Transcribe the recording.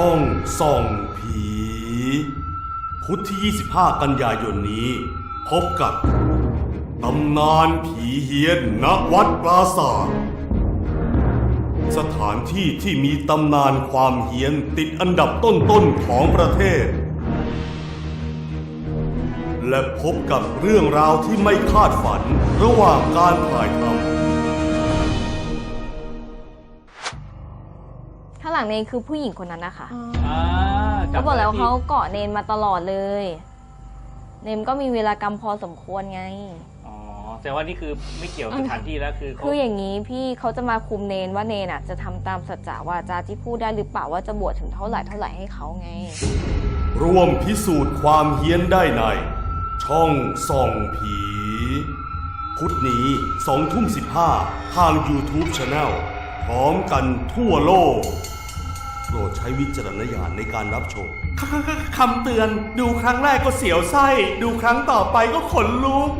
ช่องส่องผี พุธที่ 25 กันยายนนี้ พบกับตำนานผีเฮียนณวัดปราศาสตร์สถานที่ที่มีตำนานความเฮียนติดอันดับต้นๆของประเทศ และพบกับเรื่องราวที่ไม่คาดฝันระหว่างการถ่ายทำ ข้างหลังเนนคือผู้หญิงคนนั้นนะคะอ่าจำเขาบอกแล้วได้เขาที่เกาะเนนมาตลอดเลย เนมก็มีเวลากรรมพอสมควรไง อ๋อแต่ว่านี่คือไม่เกี่ยวสถานที่แล้วคือเขาคืออย่างนี้พี่เขาจะมาคุมเนนว่าเนนอะ จะทำตามสัจจะวาจาที่พูดได้หรือเปล่าว่าจะบวชถึงเท่าไหร่เท่าไหร่ให้เขาไง ร่วมพิสูจน์ความเฮี้ยนได้ใน ช่องส่องผี พุธนี้สองทุ่มสิบห้าทาง YouTube Channel พร้อมกันทั่วโลก โปรดใช้วิจารณญาณในการรับชม คำเตือน ดูครั้งแรกก็เสียวไส้ ดูครั้งต่อไปก็ขนลุก